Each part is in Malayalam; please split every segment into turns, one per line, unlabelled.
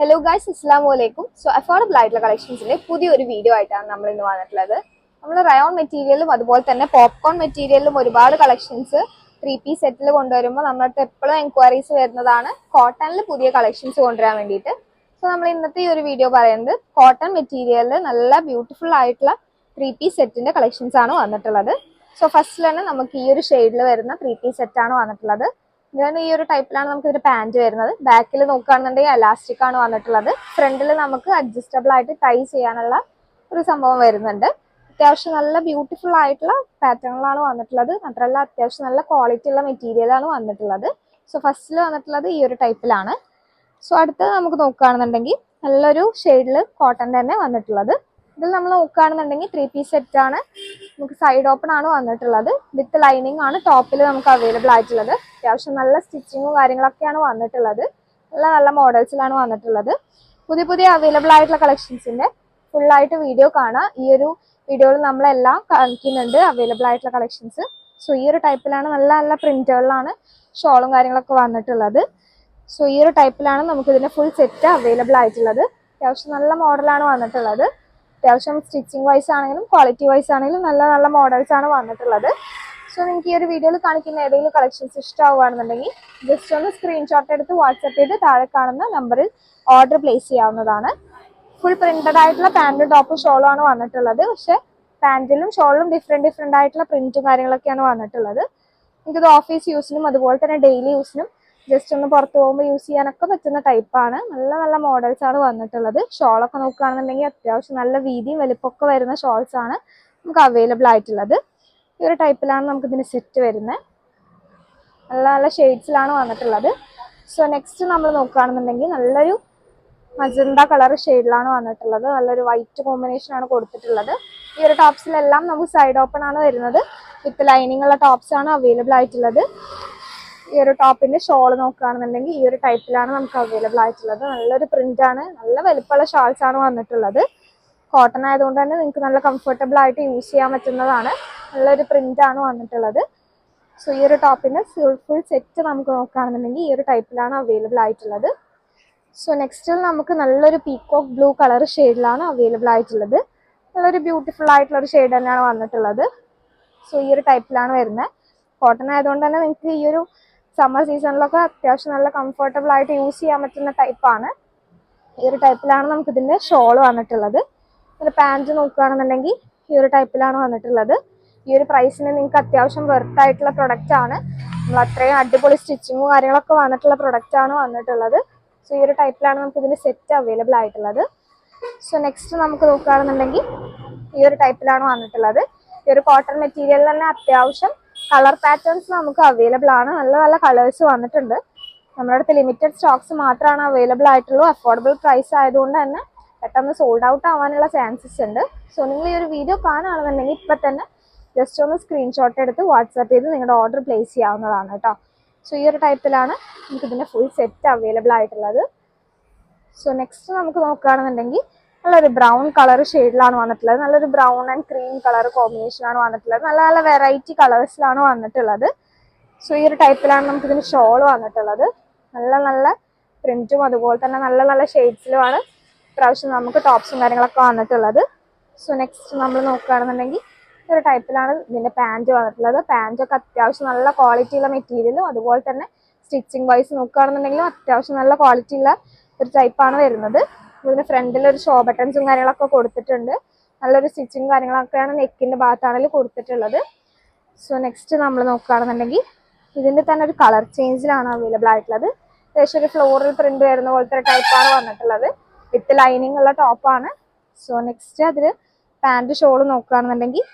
ഹലോ ഗായ്സ് അസ്സാം വലൈക്കും സോ അഫോർഡബിൾ ആയിട്ടുള്ള കളക്ഷൻസിന്റെ പുതിയൊരു വീഡിയോ ആയിട്ടാണ് നമ്മൾ ഇന്ന് വന്നിട്ടുള്ളത്. നമ്മൾ റയോൺ മെറ്റീരിയലും അതുപോലെ തന്നെ പോപ്കോൺ മെറ്റീരിയലും ഒരുപാട് കളക്ഷൻസ് ത്രീ പീസ് സെറ്റിൽ കൊണ്ടുവരുമ്പോൾ നമ്മളടുത്ത് എപ്പോഴും എൻക്വയറീസ് വരുന്നതാണ് കോട്ടണിൽ പുതിയ കളക്ഷൻസ് കൊണ്ടുവരാൻ വേണ്ടിയിട്ട്. സോ നമ്മൾ ഇന്നത്തെ ഈ ഒരു വീഡിയോ പറയുന്നത് കോട്ടൺ മെറ്റീരിയലിൽ നല്ല ബ്യൂട്ടിഫുൾ ആയിട്ടുള്ള ത്രീ പീസ് സെറ്റിന്റെ കളക്ഷൻസ് ആണ് വന്നിട്ടുള്ളത്. സോ ഫസ്റ്റിൽ തന്നെ നമുക്ക് ഈ ഒരു ഷെയ്ഡിൽ വരുന്ന ത്രീ പീസ് സെറ്റ് ആണ് വന്നിട്ടുള്ളത്. ഇതാണ് ഈ ഒരു ടൈപ്പിലാണ് നമുക്ക് ഇതിന്റെ പാന്റ് വരുന്നത്. ബാക്കിൽ നോക്കുകയാണെന്നുണ്ടെങ്കിൽ അലാസ്റ്റിക് ആണ് വന്നിട്ടുള്ളത്. ഫ്രണ്ടിൽ നമുക്ക് അഡ്ജസ്റ്റബിൾ ആയിട്ട് ടൈ ചെയ്യാനുള്ള ഒരു സംഭവം വരുന്നുണ്ട്. അത്യാവശ്യം നല്ല ബ്യൂട്ടിഫുൾ ആയിട്ടുള്ള പാറ്റേണുകളാണ് വന്നിട്ടുള്ളത്. മാത്രമല്ല അത്യാവശ്യം നല്ല ക്വാളിറ്റി ഉള്ള മെറ്റീരിയലാണ് വന്നിട്ടുള്ളത്. സോ ഫസ്റ്റിൽ വന്നിട്ടുള്ളത് ഈ ഒരു ടൈപ്പിലാണ്. സോ അടുത്തത് നമുക്ക് നോക്കുകയാണെന്നുണ്ടെങ്കിൽ നല്ലൊരു ഷെയ്ഡിൽ കോട്ടൺ തന്നെ വന്നിട്ടുള്ളത്. ഇതിൽ നമ്മൾ നോക്കുകയാണെന്നുണ്ടെങ്കിൽ ത്രീ പീസ് സെറ്റ് ആണ്. നമുക്ക് സൈഡ് ഓപ്പൺ ആണ് വന്നിട്ടുള്ളത്. വിത്ത് ലൈനിങ് ആണ് ടോപ്പിൽ നമുക്ക് അവൈലബിൾ ആയിട്ടുള്ളത്. അത്യാവശ്യം നല്ല സ്റ്റിച്ചിങ്ങും കാര്യങ്ങളൊക്കെയാണ് വന്നിട്ടുള്ളത്. നല്ല നല്ല മോഡൽസിലാണ് വന്നിട്ടുള്ളത്. പുതിയ പുതിയ അവൈലബിൾ ആയിട്ടുള്ള കളക്ഷൻസിന്റെ ഫുള്ളായിട്ട് വീഡിയോ കാണാം. ഈ ഒരു വീഡിയോയിൽ നമ്മളെല്ലാം കാണിക്കുന്നുണ്ട് അവൈലബിൾ ആയിട്ടുള്ള കളക്ഷൻസ് സോ ഈ ഒരു ടൈപ്പിലാണ് നല്ല നല്ല പ്രിന്റുകളിലാണ് ഷോളും കാര്യങ്ങളൊക്കെ വന്നിട്ടുള്ളത്. സോ ഈ ഒരു ടൈപ്പിലാണ് ഇതിന്റെ ഫുൾ സെറ്റ് അവൈലബിൾ ആയിട്ടുള്ളത്. അത്യാവശ്യം നല്ല മോഡലാണ് വന്നിട്ടുള്ളത്. അത്യാവശ്യം സ്റ്റിച്ചിങ് വൈസ് ആണെങ്കിലും ക്വാളിറ്റി വൈസ് ആണെങ്കിലും നല്ല നല്ല മോഡൽസ് ആണ് വന്നിട്ടുള്ളത്. സോ നിങ്ങൾക്ക് ഈ ഒരു വീഡിയോയിൽ കാണിക്കുന്ന ഏതെങ്കിലും കളക്ഷൻസ് ഇഷ്ടമാവുകയാണെന്നുണ്ടെങ്കിൽ ജസ്റ്റ് ഒന്ന് സ്ക്രീൻഷോട്ട് എടുത്ത് വാട്സപ്പ് ചെയ്ത് താഴെ കാണുന്ന നമ്പറിൽ ഓർഡർ പ്ലേസ് ചെയ്യാവുന്നതാണ്. ഫുൾ പ്രിന്റഡ് ആയിട്ടുള്ള പാന്റും ടോപ്പും ഷോളും ആണ് വന്നിട്ടുള്ളത്. പക്ഷെ പാന്റിലും ഷോളിലും ഡിഫറെന്റ് ഡിഫറെന്റ് ആയിട്ടുള്ള പ്രിന്റും കാര്യങ്ങളൊക്കെയാണ് വന്നിട്ടുള്ളത്. ഇത് ഓഫീസ് യൂസിനും അതുപോലെ തന്നെ ഡെയിലി യൂസിനും ജസ്റ്റ് ഒന്ന് പുറത്ത് പോകുമ്പോൾ യൂസ് ചെയ്യാനൊക്കെ പറ്റുന്ന ടൈപ്പാണ് നല്ല നല്ല മോഡൽസ് ആണ് വന്നിട്ടുള്ളത്. ഷോൾ ഒക്കെ നോക്കുകയാണെന്നുണ്ടെങ്കിൽ അത്യാവശ്യം നല്ല വീതിയും വലിപ്പമൊക്കെ വരുന്ന ഷോൾസ് ആണ് നമുക്ക് അവൈലബിൾ ആയിട്ടുള്ളത്. ഈ ഒരു ടൈപ്പിലാണ് നമുക്ക് ഇതിന് സെറ്റ് വരുന്നത് നല്ല നല്ല ഷെയ്ഡ്സിലാണ് വന്നിട്ടുള്ളത്. സോ നെക്സ്റ്റ് നമ്മൾ നോക്കുകയാണെന്നുണ്ടെങ്കിൽ നല്ലൊരു മജന്ത കളർ ഷെയ്ഡിലാണ് വന്നിട്ടുള്ളത്. നല്ലൊരു വൈറ്റ് കോമ്പിനേഷൻ ആണ് കൊടുത്തിട്ടുള്ളത്. ഈ ഒരു ടോപ്സിലെല്ലാം നമുക്ക് സൈഡ് ഓപ്പൺ ആണ് വരുന്നത്. വിത്ത് ലൈനിങ് ഉള്ള ടോപ്സ് ആണ് അവൈലബിൾ ആയിട്ടുള്ളത്. ഈ ഒരു ടോപ്പിന്റെ ഷോൾ നോക്കുകയാണെന്നുണ്ടെങ്കിൽ ഈ ഒരു ടൈപ്പിലാണ് നമുക്ക് അവൈലബിൾ ആയിട്ടുള്ളത്. നല്ലൊരു പ്രിന്റ് ആണ്. നല്ല വലുപ്പമുള്ള ഷാൾസ് ആണ് വന്നിട്ടുള്ളത്. കോട്ടൺ ആയതുകൊണ്ട് തന്നെ നിങ്ങൾക്ക് നല്ല കംഫർട്ടബിൾ ആയിട്ട് യൂസ് ചെയ്യാൻ പറ്റുന്നതാണ്. നല്ലൊരു പ്രിന്റ് ആണ് വന്നിട്ടുള്ളത്. സോ ഈ ഒരു ടോപ്പിന്റെ ഫുൾ സെറ്റ് നമുക്ക് നോക്കുകയാണെന്നുണ്ടെങ്കിൽ ഈ ഒരു ടൈപ്പിലാണ് അവൈലബിൾ ആയിട്ടുള്ളത്. സോ നെക്സ്റ്റിൽ നമുക്ക് നല്ലൊരു പീക്കോക്ക് ബ്ലൂ കളർ ഷെയ്ഡിലാണ് അവൈലബിൾ ആയിട്ടുള്ളത്. നല്ലൊരു ബ്യൂട്ടിഫുൾ ആയിട്ടുള്ള ഒരു ഷെയ്ഡ് തന്നെയാണ് വന്നിട്ടുള്ളത്. സോ ഈ ഒരു ടൈപ്പിലാണ് വരുന്നത്. കോട്ടൺ ആയതുകൊണ്ട് തന്നെ നിങ്ങൾക്ക് ഈ ഒരു സമ്മർ സീസണിലൊക്കെ അത്യാവശ്യം നല്ല കംഫർട്ടബിൾ ആയിട്ട് യൂസ് ചെയ്യാൻ പറ്റുന്ന ടൈപ്പാണ് ഈ ഒരു ടൈപ്പിലാണ് നമുക്ക് ഇതിന്റെ ഷോൾ വന്നിട്ടുള്ളത്. പിന്നെ പാന്റ് നോക്കുകയാണെന്നുണ്ടെങ്കിൽ ഈ ഒരു ടൈപ്പിലാണ് വന്നിട്ടുള്ളത്. ഈ ഒരു പ്രൈസിന് നിങ്ങൾക്ക് അത്യാവശ്യം വെർത്ത് ആയിട്ടുള്ള പ്രൊഡക്റ്റ് ആണ്. നമ്മൾ അത്രയും അടിപൊളി സ്റ്റിച്ചിങ്ങും കാര്യങ്ങളൊക്കെ വന്നിട്ടുള്ള പ്രൊഡക്റ്റ് ആണ് വന്നിട്ടുള്ളത്. സോ ഈ ഒരു ടൈപ്പിലാണ് നമുക്ക് ഇതിന്റെ സെറ്റ് അവൈലബിൾ ആയിട്ടുള്ളത്. സോ നെക്സ്റ്റ് നമുക്ക് നോക്കുകയാണെന്നുണ്ടെങ്കിൽ ഈ ഒരു ടൈപ്പിലാണ് വന്നിട്ടുള്ളത്. ഈ ഒരു കോട്ടൺ മെറ്റീരിയൽ തന്നെ അത്യാവശ്യം കളർ പാറ്റേൺസ് നമുക്ക് അവൈലബിൾ ആണ്. നല്ല നല്ല കളേഴ്സ് വന്നിട്ടുണ്ട്. നമ്മുടെ അടുത്ത് ലിമിറ്റഡ് സ്റ്റോക്സ് മാത്രമാണ് അവൈലബിൾ ആയിട്ടുള്ളൂ. അഫോർഡബിൾ പ്രൈസ് ആയതുകൊണ്ട് തന്നെ പെട്ടെന്ന് സോൾഡ് ഔട്ട് ആവാനുള്ള ചാൻസസ് ഉണ്ട്. സോ നിങ്ങൾ ഈ ഒരു വീഡിയോ കാണുകയാണെന്നുണ്ടെങ്കിൽ ഇപ്പം തന്നെ ജസ്റ്റ് ഒന്ന് സ്ക്രീൻഷോട്ട് എടുത്ത് വാട്സാപ്പ് ചെയ്ത് നിങ്ങളുടെ ഓർഡർ പ്ലേസ് ചെയ്യാവുന്നതാണ് കേട്ടോ. സോ ഈ ഒരു ടൈപ്പിലാണ് നമുക്ക് ഇതിന്റെ ഫുൾ സെറ്റ് അവൈലബിൾ ആയിട്ടുള്ളത്. സോ നെക്സ്റ്റ് നമുക്ക് നോക്കുകയാണെന്നുണ്ടെങ്കിൽ നല്ലൊരു ബ്രൗൺ കളർ ഷെയ്ഡിലാണ് വന്നിട്ടുള്ളത്. നല്ലൊരു ബ്രൗൺ ആൻഡ് ക്രീം കളർ കോമ്പിനേഷനാണ് വന്നിട്ടുള്ളത്. നല്ല നല്ല വെറൈറ്റി കളേഴ്സിലാണ് വന്നിട്ടുള്ളത്. സോ ഈ ഒരു ടൈപ്പിലാണ് നമുക്ക് ഇതിന് ഷോൾ വന്നിട്ടുള്ളത്. നല്ല നല്ല പ്രിന്റും അതുപോലെ തന്നെ നല്ല നല്ല ഷെയ്ഡ്സിലുമാണ് പ്രാവശ്യം നമുക്ക് ടോപ്സും കാര്യങ്ങളൊക്കെ വന്നിട്ടുള്ളത്. സോ നെക്സ്റ്റ് നമ്മൾ നോക്കുകയാണെന്നുണ്ടെങ്കിൽ ഈ ഒരു ടൈപ്പിലാണ് ഇതിന്റെ പാന്റ് വന്നിട്ടുള്ളത്. പാന്റൊക്കെ അത്യാവശ്യം നല്ല ക്വാളിറ്റി ഉള്ള മെറ്റീരിയലും അതുപോലെ തന്നെ സ്റ്റിച്ചിങ് വൈസ് നോക്കുകയാണെന്നുണ്ടെങ്കിലും അത്യാവശ്യം നല്ല ക്വാളിറ്റി ഉള്ള ഒരു ടൈപ്പാണ് വരുന്നത്. ഇതിന്റെ ഫ്രണ്ടിൽ ഒരു ഷോ ബട്ടൺസും കാര്യങ്ങളൊക്കെ കൊടുത്തിട്ടുണ്ട്. നല്ലൊരു സ്റ്റിച്ചിങ് കാര്യങ്ങളൊക്കെയാണ് നെക്കിന്റെ ഭാഗത്താണെങ്കിൽ കൊടുത്തിട്ടുള്ളത്. സോ നെക്സ്റ്റ് നമ്മൾ നോക്കുകയാണെന്നുണ്ടെങ്കിൽ ഇതിന്റെ തന്നെ ഒരു കളർ ചേഞ്ചിലാണ് അവൈലബിൾ ആയിട്ടുള്ളത്. ഏകദേശം ഒരു ഫ്ലോറൽ പ്രിന്റ് വരുന്ന പോലത്തെ ടൈപ്പാണ് വന്നിട്ടുള്ളത്. വിത്ത് ലൈനിങ് ഉള്ള ടോപ്പാണ് സോ നെക്സ്റ്റ് അതിൽ പാന്റ് ഷോൾ നോക്കുകയാണെന്നുണ്ടെങ്കിൽ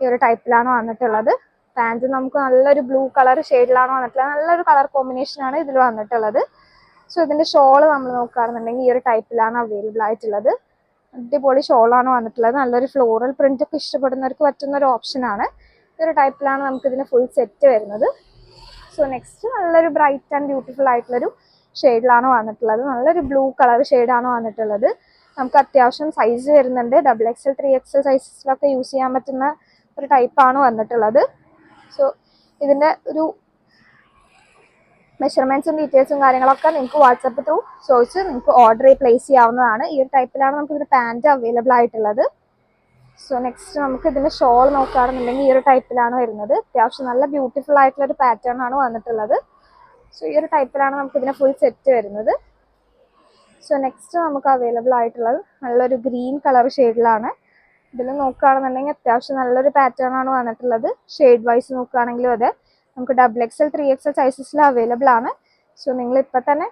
ഈ ഒരു ടൈപ്പിലാണ് വന്നിട്ടുള്ളത്. പാന്റ് നമുക്ക് നല്ലൊരു ബ്ലൂ കളർ ഷെയ്ഡിലാണ് വന്നിട്ടുള്ളത്. നല്ലൊരു കളർ കോമ്പിനേഷനാണ് ഇതിൽ വന്നിട്ടുള്ളത്. സോ ഇതിന്റെ ഷോൾ നമ്മൾ നോക്കുകയാണെന്നുണ്ടെങ്കിൽ ഈ ഒരു ടൈപ്പിലാണ് അവൈലബിൾ ആയിട്ടുള്ളത്. അടിപൊളി ഷോളാണ് വന്നിട്ടുള്ളത്. നല്ലൊരു ഫ്ലോറൽ പ്രിന്റ് ഒക്കെ ഇഷ്ടപ്പെടുന്നവർക്ക് പറ്റുന്ന ഒരു ഓപ്ഷനാണ് ഈ ഒരു ടൈപ്പിലാണ് നമുക്ക് ഇതിന് ഫുൾ സെറ്റ് വരുന്നത്. സോ നെക്സ്റ്റ് നല്ലൊരു ബ്രൈറ്റ് ആൻഡ് ബ്യൂട്ടിഫുൾ ആയിട്ടുള്ളൊരു ഷെയ്ഡിലാണ് വന്നിട്ടുള്ളത്. നല്ലൊരു ബ്ലൂ കളർ ഷെയ്ഡാണ് വന്നിട്ടുള്ളത്. നമുക്ക് അത്യാവശ്യം സൈസ് വരുന്നുണ്ട്. Double X XL three XL സൈസസിലൊക്കെ use ചെയ്യാൻ പറ്റുന്ന ഒരു ടൈപ്പാണ് വന്നിട്ടുള്ളത്. സോ ഇതിന്റെ ഒരു മെഷർമെന്റ്സും ഡീറ്റെയിൽസും കാര്യങ്ങളൊക്കെ നിങ്ങൾക്ക് വാട്സപ്പ് ത്രൂ ചോദിച്ച് നിങ്ങൾക്ക് ഓർഡർ പ്ലേസ് ചെയ്യാവുന്നതാണ്. ഈ ഒരു ടൈപ്പിലാണ് നമുക്ക് ഇതിന് പാന്റ് അവൈലബിൾ ആയിട്ടുള്ളത്. സോ നെക്സ്റ്റ് നമുക്ക് ഇതിന്റെ ഷോൾ നോക്കുകയാണെന്നുണ്ടെങ്കിൽ ഈ ഒരു ടൈപ്പിലാണ് വരുന്നത്. അത്യാവശ്യം നല്ല ബ്യൂട്ടിഫുൾ ആയിട്ടുള്ള ഒരു പാറ്റേൺ ആണ് വന്നിട്ടുള്ളത്. സോ ഈ ഒരു ടൈപ്പിലാണ് നമുക്ക് ഇതിനെ ഫുൾ സെറ്റ് വരുന്നത്. സോ നെക്സ്റ്റ് നമുക്ക് അവൈലബിൾ ആയിട്ടുള്ളത് നല്ലൊരു ഗ്രീൻ കളർ ഷെയ്ഡിലാണ് ഇതിൽ നോക്കുകയാണെന്നുണ്ടെങ്കിൽ അത്യാവശ്യം നല്ലൊരു പാറ്റേൺ ആണ് വന്നിട്ടുള്ളത്. ഷെയ്ഡ് വൈസ് നോക്കുകയാണെങ്കിലും അതെ. നമുക്ക് ഡബിൾ എക്സൽ ത്രീ എക്സൽ സൈസസിൽ അവൈലബിൾ ആണ്. സോ നിങ്ങൾ ഇപ്പം തന്നെ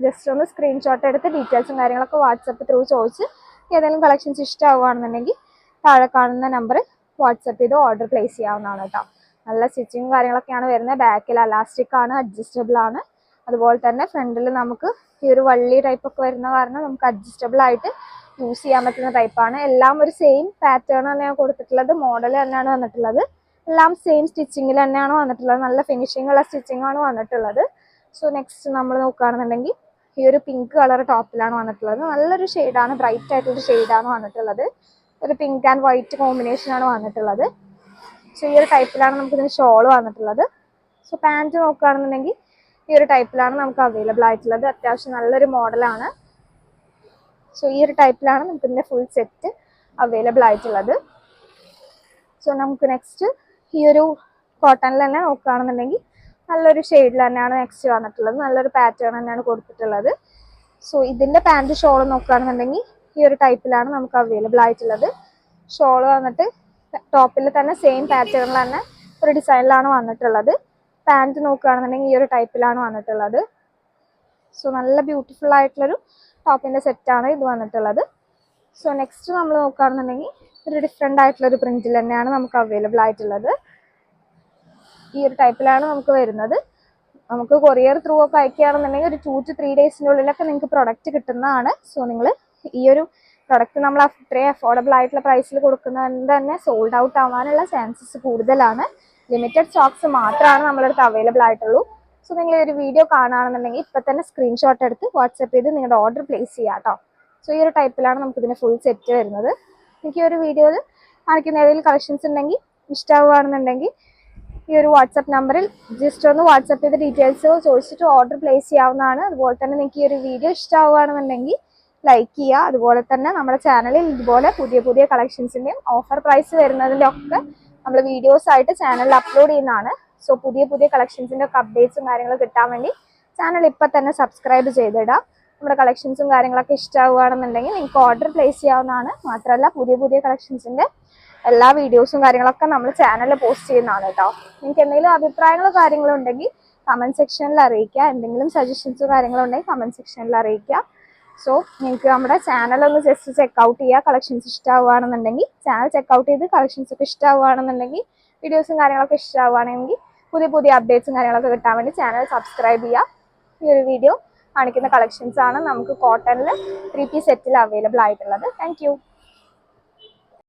ജസ്റ്റ് ഒന്ന് സ്ക്രീൻഷോട്ട് എടുത്ത് ഡീറ്റെയിൽസും കാര്യങ്ങളൊക്കെ വാട്സപ്പ് ത്രൂ ചോദിച്ച് ഏതെങ്കിലും കളക്ഷൻസ് ഇഷ്ടമാവുകയാണെന്നുണ്ടെങ്കിൽ താഴെ കാണുന്ന നമ്പർ വാട്സപ്പ് ചെയ്ത് ഓർഡർ പ്ലേസ് ചെയ്യാവുന്നതാണ് കേട്ടോ. നല്ല സ്റ്റിച്ചിങ്ങും കാര്യങ്ങളൊക്കെയാണ് വരുന്നത്. ബാക്കിൽ അലാസ്റ്റിക് ആണ് അഡ്ജസ്റ്റബിൾ ആണ്. അതുപോലെ തന്നെ ഫ്രണ്ടിൽ നമുക്ക് ഈ ഒരു വള്ളി ടൈപ്പ് ഒക്കെ വരുന്ന കാരണം നമുക്ക് അഡ്ജസ്റ്റബിൾ ആയിട്ട് യൂസ് ചെയ്യാൻ പറ്റുന്ന ടൈപ്പാണ് എല്ലാം ഒരു സെയിം പാറ്റേൺ തന്നെയാണ് കൊടുത്തിട്ടുള്ളത്. മോഡൽ തന്നെയാണ് വന്നിട്ടുള്ളത്. എല്ലാം സെയിം സ്റ്റിച്ചിങ്ങിൽ തന്നെയാണ് വന്നിട്ടുള്ളത്. നല്ല ഫിനിഷിംഗ് ഉള്ള സ്റ്റിച്ചിങ് ആണ് വന്നിട്ടുള്ളത്. സോ നെക്സ്റ്റ് നമ്മൾ നോക്കുകയാണെന്നുണ്ടെങ്കിൽ ഈ ഒരു പിങ്ക് കളർ ടോപ്പിലാണ് വന്നിട്ടുള്ളത്. നല്ലൊരു ഷെയ്ഡാണ് ബ്രൈറ്റ് ആയിട്ടുള്ള ഷെയ്ഡാണ് വന്നിട്ടുള്ളത്. ഒരു പിങ്ക് ആൻഡ് വൈറ്റ് കോമ്പിനേഷൻ ആണ് വന്നിട്ടുള്ളത്. സോ ഈ ഒരു ടൈപ്പിലാണ് നമുക്ക് ഇതിന് ഷോൾ വന്നിട്ടുള്ളത്. സോ പാന്റ് നോക്കുകയാണെന്നുണ്ടെങ്കിൽ ഈ ഒരു ടൈപ്പിലാണ് നമുക്ക് അവൈലബിൾ ആയിട്ടുള്ളത്. അത്യാവശ്യം നല്ലൊരു മോഡലാണ് സോ ഈ ഒരു ടൈപ്പിലാണ് നമുക്ക് ഇതിന്റെ ഫുൾ സെറ്റ് അവൈലബിൾ ആയിട്ടുള്ളത്. സോ നമുക്ക് നെക്സ്റ്റ് ഈ ഒരു കോട്ടണിൽ തന്നെ നോക്കുകയാണെന്നുണ്ടെങ്കിൽ നല്ലൊരു ഷെയ്ഡിൽ തന്നെയാണ് നെക്സ്റ്റ് വന്നിട്ടുള്ളത്. നല്ലൊരു പാറ്റേൺ തന്നെയാണ് കൊടുത്തിട്ടുള്ളത്. സോ ഇതിന്റെ പാന്റ് ഷോൾ നോക്കുകയാണെന്നുണ്ടെങ്കിൽ ഈ ഒരു ടൈപ്പിലാണ് നമുക്ക് അവൈലബിൾ ആയിട്ടുള്ളത്. ഷോൾ വന്നിട്ട് ടോപ്പിൽ തന്നെ സെയിം പാറ്റേണിൽ തന്നെ ഒരു ഡിസൈനിലാണ് വന്നിട്ടുള്ളത്. പാന്റ് നോക്കുകയാണെന്നുണ്ടെങ്കിൽ ഈ ഒരു ടൈപ്പിലാണ് വന്നിട്ടുള്ളത്. സോ നല്ല ബ്യൂട്ടിഫുൾ ആയിട്ടുള്ളൊരു ടോപ്പിന്റെ സെറ്റാണ് ഇത് വന്നിട്ടുള്ളത്. സോ നെക്സ്റ്റ് നമ്മൾ നോക്കുകയാണെന്നുണ്ടെങ്കിൽ ഒരു ഡിഫറെന്റ് ആയിട്ടുള്ള ഒരു പ്രിന്റിൽ തന്നെയാണ് നമുക്ക് അവൈലബിൾ ആയിട്ടുള്ളത്. ഈ ഒരു ടൈപ്പിലാണ് നമുക്ക് വരുന്നത്. നമുക്ക് കൊറിയർ ത്രൂ ഒക്കെ അയക്കുകയാണെന്നുണ്ടെങ്കിൽ ഒരു ടു ടു ത്രീ ഡേയ്സിന്റെ ഉള്ളിലൊക്കെ നിങ്ങൾക്ക് പ്രൊഡക്റ്റ് കിട്ടുന്നതാണ്. സോ നിങ്ങൾ ഈ ഒരു പ്രൊഡക്റ്റ് നമ്മൾ അത്രയും അഫോർഡബിൾ ആയിട്ടുള്ള പ്രൈസിൽ കൊടുക്കുന്നതുകൊണ്ട് തന്നെ സോൾഡ് ഔട്ട് ആവാനുള്ള ചാൻസസ് കൂടുതലാണ്. ലിമിറ്റഡ് സ്റ്റോക്സ് മാത്രമാണ് നമ്മളടുത്ത് അവൈലബിൾ ആയിട്ടുള്ളൂ. സോ നിങ്ങൾ ഒരു വീഡിയോ കാണുകയാണെന്നുണ്ടെങ്കിൽ ഇപ്പം തന്നെ സ്ക്രീൻഷോട്ട് എടുത്ത് വാട്സപ്പ് ചെയ്ത് നിങ്ങളുടെ ഓർഡർ പ്ലേസ് ചെയ്യാം കേട്ടോ സോ ഈ ഒരു ടൈപ്പിലാണ് നമുക്ക് ഇതിന് ഫുൾ സെറ്റ് വരുന്നത്. എനിക്ക് ഒരു വീഡിയോയിൽ കാണിക്കുന്ന ഏതെങ്കിലും കളക്ഷൻസ് ഉണ്ടെങ്കിൽ ഇഷ്ടമാവുകയാണെന്നുണ്ടെങ്കിൽ ഈ ഒരു വാട്സപ്പ് നമ്പറിൽ ജസ്റ്റ് ഒന്ന് വാട്സപ്പ് ചെയ്ത് ഡീറ്റെയിൽസ് ചോദിച്ചിട്ട് ഓർഡർ പ്ലേസ് ചെയ്യാവുന്നതാണ്. അതുപോലെ തന്നെ നിങ്ങൾക്ക് ഈ ഒരു വീഡിയോ ഇഷ്ടമാവുകയാണെന്നുണ്ടെങ്കിൽ ലൈക്ക് ചെയ്യുക. അതുപോലെ തന്നെ നമ്മുടെ ചാനലിൽ ഇതുപോലെ പുതിയ പുതിയ കളക്ഷൻസിന്റെയും ഓഫർ പ്രൈസ് വരുന്നതിന്റെ ഒക്കെ നമ്മൾ വീഡിയോസ് ആയിട്ട് ചാനലിൽ അപ്ലോഡ് ചെയ്യുന്നതാണ്. സോ പുതിയ പുതിയ കളക്ഷൻസിന്റെ ഒക്കെ അപ്ഡേറ്റ്സും കാര്യങ്ങളും കിട്ടാൻ വേണ്ടി ചാനൽ ഇപ്പം തന്നെ സബ്സ്ക്രൈബ് ചെയ്തിടുക നമ്മുടെ കളക്ഷൻസും കാര്യങ്ങളൊക്കെ ഇഷ്ടമാവുകയാണെന്നുണ്ടെങ്കിൽ നിങ്ങൾക്ക് ഓർഡർ പ്ലേസ് ചെയ്യാവുന്നതാണ്. മാത്രമല്ല പുതിയ പുതിയ കളക്ഷൻസിന്റെ എല്ലാ വീഡിയോസും കാര്യങ്ങളൊക്കെ നമ്മൾ ചാനലിൽ പോസ്റ്റ് ചെയ്യുന്നതാണ് കേട്ടോ നിങ്ങൾക്ക് എന്തെങ്കിലും അഭിപ്രായങ്ങളോ കാര്യങ്ങളോ ഉണ്ടെങ്കിൽ കമന്റ് സെക്ഷനിൽ അറിയിക്കുക. എന്തെങ്കിലും സജഷൻസോ കാര്യങ്ങളോ ഉണ്ടെങ്കിൽ കമന്റ് സെക്ഷനിൽ അറിയിക്കുക. സോ നിങ്ങൾക്ക് നമ്മുടെ ചാനൽ ഒന്ന് ജസ്റ്റ് ചെക്കൗട്ട് ചെയ്യുക. കളക്ഷൻസ് ഇഷ്ടമാവുകയാണെന്നുണ്ടെങ്കിൽ ചാനൽ ചെക്കൗട്ട് ചെയ്ത് കളക്ഷൻസ് ഒക്കെ ഇഷ്ടമാവുകയാണെന്നുണ്ടെങ്കിൽ വീഡിയോസും കാര്യങ്ങളൊക്കെ ഇഷ്ടമാവുകയാണെങ്കിൽ പുതിയ പുതിയ അപ്ഡേറ്റ്സും കാര്യങ്ങളൊക്കെ കിട്ടാൻ വേണ്ടി ചാനൽ സബ്സ്ക്രൈബ് ചെയ്യുക. ഈ ഒരു വീഡിയോ കാണിക്കുന്ന കളക്ഷൻസ് ആണ് നമുക്ക് കോട്ടണിൽ ത്രീ പീസ് സെറ്റിൽ അവൈലബിൾ ആയിട്ടുള്ളത്. താങ്ക്